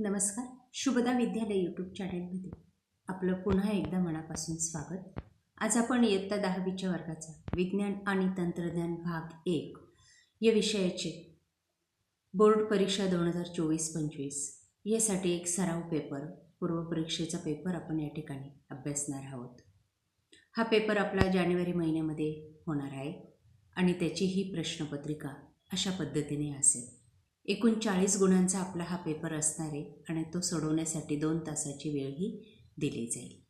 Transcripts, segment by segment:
नमस्कार. शुभदा विद्यालय यूट्यूब चॅनलमध्ये आपलं पुन्हा एकदा मनापासून स्वागत. आज आपण इयत्ता दहावीच्या वर्गाचा विज्ञान आणि तंत्रज्ञान भाग एक या विषयाचे बोर्ड परीक्षा दोन हजार चोवीस पंचवीस यासाठी एक सराव पेपर पूर्वपरीक्षेचा पेपर आपण या ठिकाणी अभ्यासणार आहोत. हा पेपर आपला जानेवारी महिन्यामध्ये होणार आहे आणि त्याची ही प्रश्नपत्रिका अशा पद्धतीने असेल. एकूण चाळीस गुणांचा आपला हा पेपर असणार आहे आणि तो सोडवण्यासाठी दोन तासाची वेळही दिली जाईल.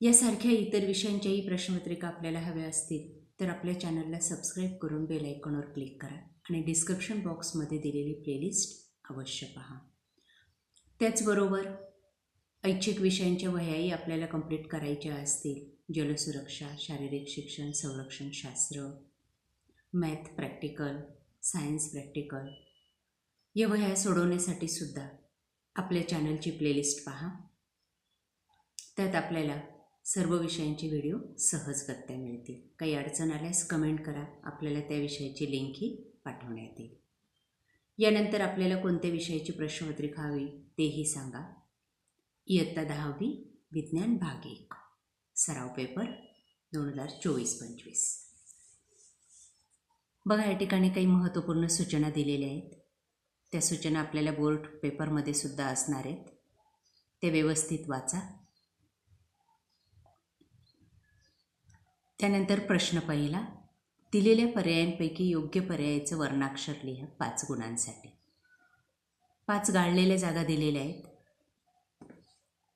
यासारख्या इतर विषयांच्याही प्रश्नपत्रिका आपल्याला हव्या असतील तर आपल्या चॅनलला सबस्क्राईब करून बेल आयकॉनवर क्लिक करा आणि डिस्क्रिप्शन बॉक्समध्ये दिलेली प्लेलिस्ट अवश्य पहा. त्याचबरोबर ऐच्छिक विषयांच्या वह्याही आपल्याला कंप्लीट करायच्या असतील. जलसुरक्षा शारीरिक शिक्षण संरक्षण शास्त्र मॅथ प्रॅक्टिकल सायन्स प्रॅक्टिकल या वह्या सोडवण्यासाठी सुद्धा आपल्या चॅनलची प्लेलिस्ट पहा. त्यात आपल्याला सर्व विषयांचे व्हिडिओ सहजगत्या मिळतील. काही अडचण आल्यास कमेंट करा. आपल्याला त्या विषयाची लिंकही पाठवण्यात येईल. यानंतर आपल्याला कोणत्या विषयाची प्रश्नपत्रिका हवी तेही सांगा. इयत्ता दहावी विज्ञान भाग एक. सराव पेपर दोन हजार चोवीस पंचवीस. बघा या ठिकाणी काही महत्त्वपूर्ण सूचना दिलेल्या आहेत. त्या सूचना आपल्याला बोर्ड पेपरमध्ये सुद्धा असणार आहेत. ते व्यवस्थित वाचा. त्यानंतर प्रश्न पहिला दिलेल्या पर्यायांपैकी योग्य पर्यायाचं वर्णाक्षर लिहा पाच गुणांसाठी. पाच गाळलेल्या जागा दिलेल्या आहेत.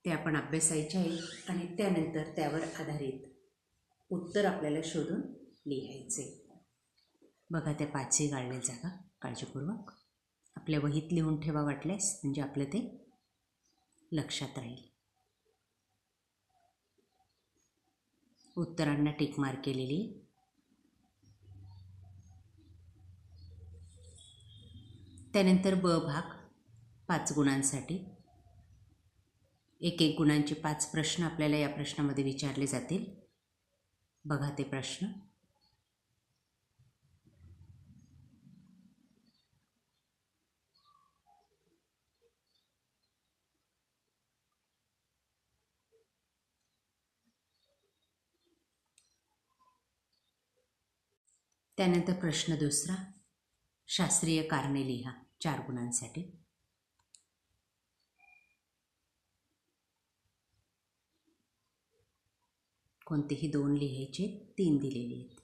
ते आपण अभ्यासायच्या आहेत आणि त्यानंतर त्यावर आधारित उत्तर आपल्याला शोधून लिहायचे. बघा त्या पाचही गाळलेल्या जागा काळजीपूर्वक. आपल्या वहीत लिहून ठेवा वाटल्यास म्हणजे आपलं ते लक्षात राहील. उत्तरांना टिक केलेली. त्यानंतर ब भाग पाच गुणांसाठी. एक एक गुणांचे पाच प्रश्न आपल्याला या प्रश्नामध्ये विचारले जातील. बघा ते प्रश्न. त्यानंतर प्रश्न दुसरा. शास्त्रीय कारणे लिहा चार गुणांसाठी. कोणतेही दोन लिहायचे तीन दिलेले आहेत.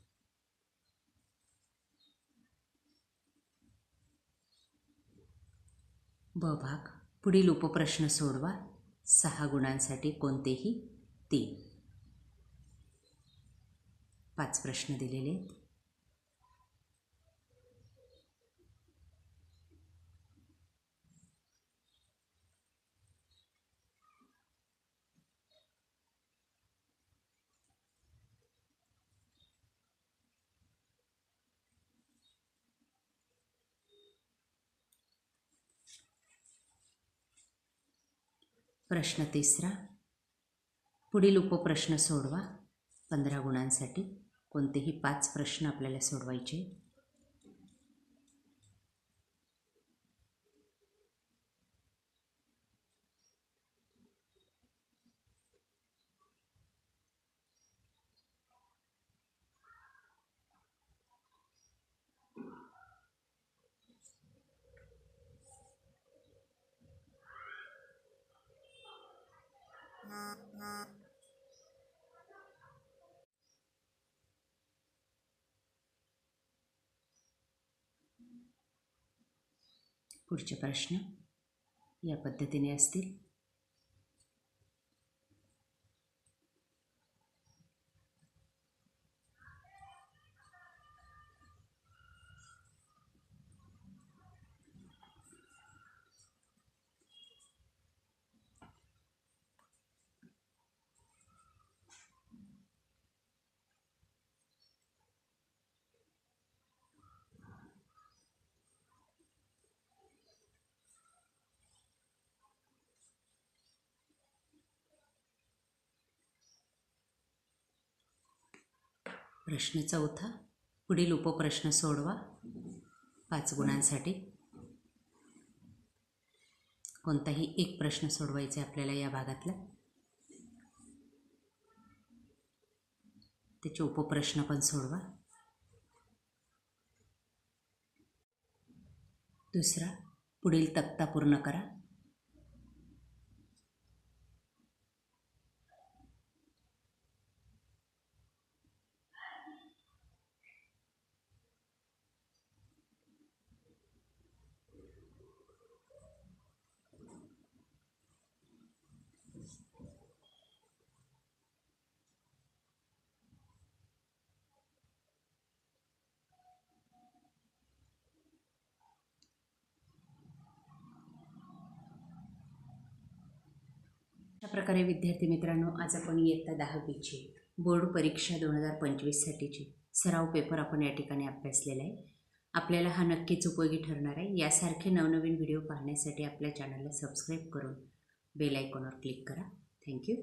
ब भाग. पुढील उपप्रश्न सोडवा. सहा गुणांसाठी कोणतेही तीन. पाच प्रश्न दिलेले आहेत. प्रश्न तिसरा. पुढील उपप्रश्न सोडवा. पंधरा गुणांसाठी कोणतेही पाच प्रश्न आपल्याला सोडवायचे. पुढचे प्रश्न या पद्धतीने असतील. प्रश्न चौथा. पुढील उपप्रश्न सोडवा. पाच गुणांसाठी. कोणताही एक प्रश्न सोडवायचे आपल्याला या भागातला? त्याचे उपप्रश्न पण सोडवा. दुसरा पुढील तक्ता पूर्ण करा. प्रकारे विद्यार्थी मित्रांनो आज आपण इयत्ता दहावीची बोर्ड परीक्षा दोन हजार पंचवीससाठीची सराव पेपर आपण या ठिकाणी अभ्यासलेला आहे. आपल्याला हा नक्कीच उपयोगी ठरणार आहे. यासारखे नवनवीन व्हिडिओ पाहण्यासाठी आपल्या चॅनलला सबस्क्राईब करून बेल आयकॉनवर क्लिक करा. थँक्यू.